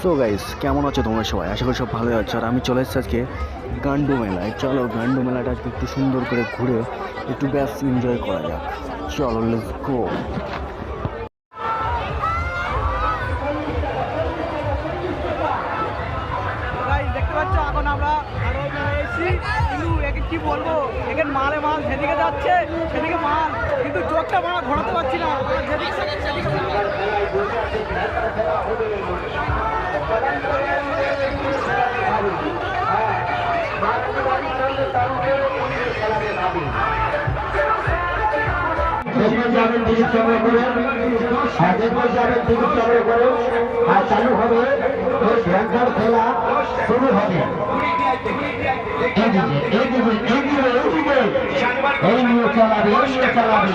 So guys কেমন আছো তোমরা সবাই? আশা করি সব ভালো আছো। আর আমি চলে এসেছি আজকে গান্ডু মেলায়। চলো, গান্ডু মেলাটা আজকে একটু সুন্দর করে ঘুরে একটু ব্যাস এনজয় করা যাক। চলো লেটস গো কি এখানে মালে মাল যেদিকে যাচ্ছে, সেদিকে মাল। কিন্তু চোখটা মারা ঘোরাতে পারছি না। যাবেন টিকিট সংগ্রহ করুন আর যেদিকে যাবেন টিকিট সংগ্রহ করুন আর চালু হবে ওই ব্যাংকার খেলা শুরু হবে। এই নিয়ে চালাবে এই নিয়ে চালাবে!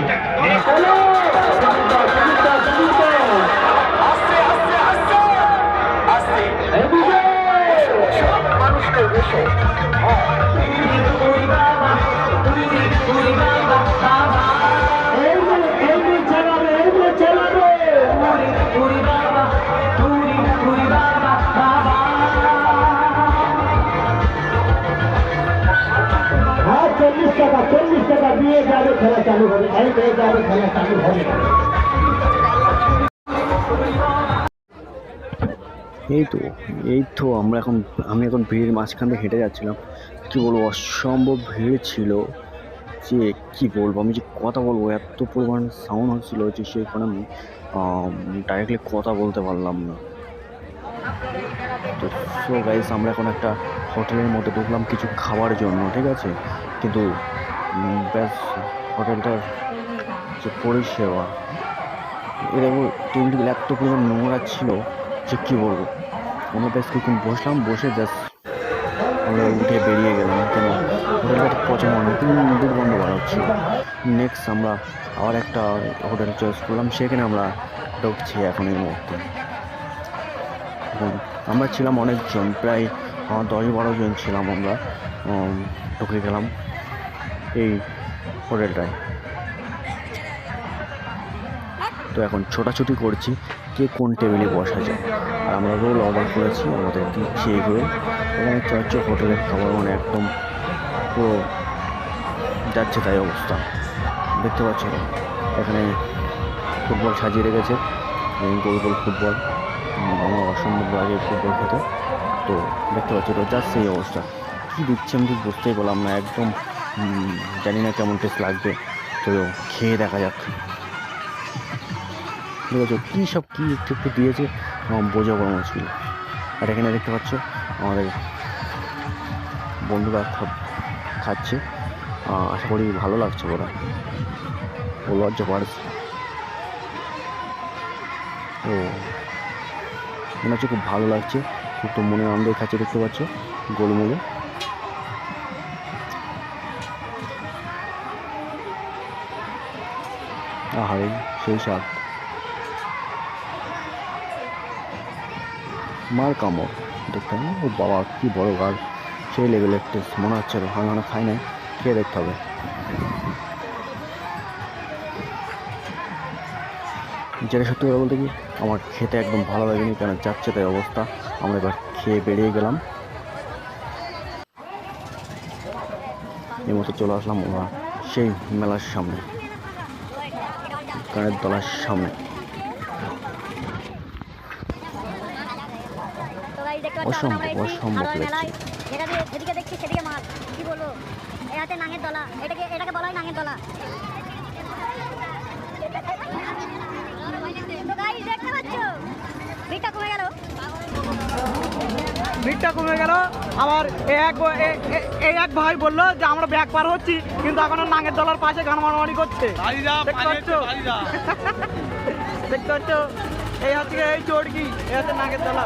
যাবে, খেলা চালু হবে দিয়ে যাবে, খেলা চালু হবে। এই তো এই তো আমরা এখন, আমি এখন ভিড়ের মাঝখান দিয়ে হেঁটে যাচ্ছিলাম। কী বলব, অসম্ভব ভিড় ছিল যে কি বলব, আমি যে কথা বলব, এত পরিমাণ সাউন্ড হচ্ছিল যে সেখানে আমি ডাইরেক্টলি কথা বলতে পারলাম না। তো সো গাইস আমরা এখন একটা হোটেলের মধ্যে ঢুকলাম কিছু খাওয়ার জন্য, ঠিক আছে? কিন্তু ব্যাস, হোটেলটার যে পরিষেবা, এরকম টেবিলগুলো এত পরিমাণ নোংরা ছিল, যে কী বলব? আমরা বেশ কিছুক্ষণ বসলাম, বসে জাস্ট আমরা উঠে বেরিয়ে গেলাম, কেন? হোটেলটা পছন্দ হয়নি তিন দুর্গন্ধ বার হচ্ছিল। নেক্সট আমরা আবার একটা হোটেল চয়েস করলাম, সেখানে আমরা ঢুকছি এখন এই মুহূর্তে। আমরা ছিলাম অনেকজন, প্রায় দশ বারো জন ছিলাম আমরা ঢুকে গেলাম। এই হোটেলটায়। তো এখন ছোটাছুটি করছি কে কোন টেবিলে বসা যায়। আর আমরা রোল অর্ডার করেছি আমাদের দিচ্ছি এগুলো এখানে চর্চ হোটেলের খাবার মানে একদম পুরো যাচ্ছে তাই অবস্থা। দেখতে পাচ্ছ এখানে। ফুটবল সাজিয়ে রেখেছে। এই গোল গোল ফুটবল। আমার অসম্ভব লাগে ফুটবল খেতে। তো দেখতে পাচ্ছি তো জাস্ট সেই অবস্থা। কী দিচ্ছে আমি ঠিক বুঝতেই পারলাম না। একদম জানি না কেমন টেস্ট লাগবে। তো খেয়ে দেখা যাক। ঠিক আছে কী সব কী একটু একটু দিয়েছে? বোঝা বড় মুশকিল। আর এখানে দেখতে পাচ্ছ, আমাদের বন্ধুরা খাচ্ছে। আশা করি ভালো লাগছে ওরা। ও লজ্জা পারছে। ও, মনে হচ্ছে খুব ভালো লাগছে। খুব তো মনে আনন্দে খাচ্ছে, দেখতে পাচ্ছ, গোলমোলে। আহারে স্বাদ। মার কামড়, দেখতে হবে ও বাবা কি বড় গাল। সেই লেভেলের টেস্ট মনে হচ্ছে আমি এখনও খাই নাই। খেয়ে দেখতে হবে। যেটা সত্যি কথা বলতে কি, আমার খেতে একদম ভালো লাগেনি, কেন যাচ্ছে তাই অবস্থা। আমরা এবার খেয়ে বেরিয়ে গেলাম। এই মতো চলে আসলাম ওরা সেই মেলার সামনে। কানের দলার সামনে। অসম্ভব, অসম্ভব যেদিকে দেখছি সেদিকে মাল কি বলব? এই হাতে নাঙের দলা। এটাকে এটাকে বলা হয় নাঙের দলা। দেখতে পাচ্ছ? ভিড়টা কমে গেল। ভিড়টা কমে গেল। আবার এক এই এক ভাই বলল যে আমরা ব্যাগ পার হচ্ছি কিন্তু এখনও নাঙের দলার পাশে গান মারামারি করছে। দেখতে পাচ্ছ? এই হচ্ছে এই চড়কি এই হচ্ছে নাগের দলা।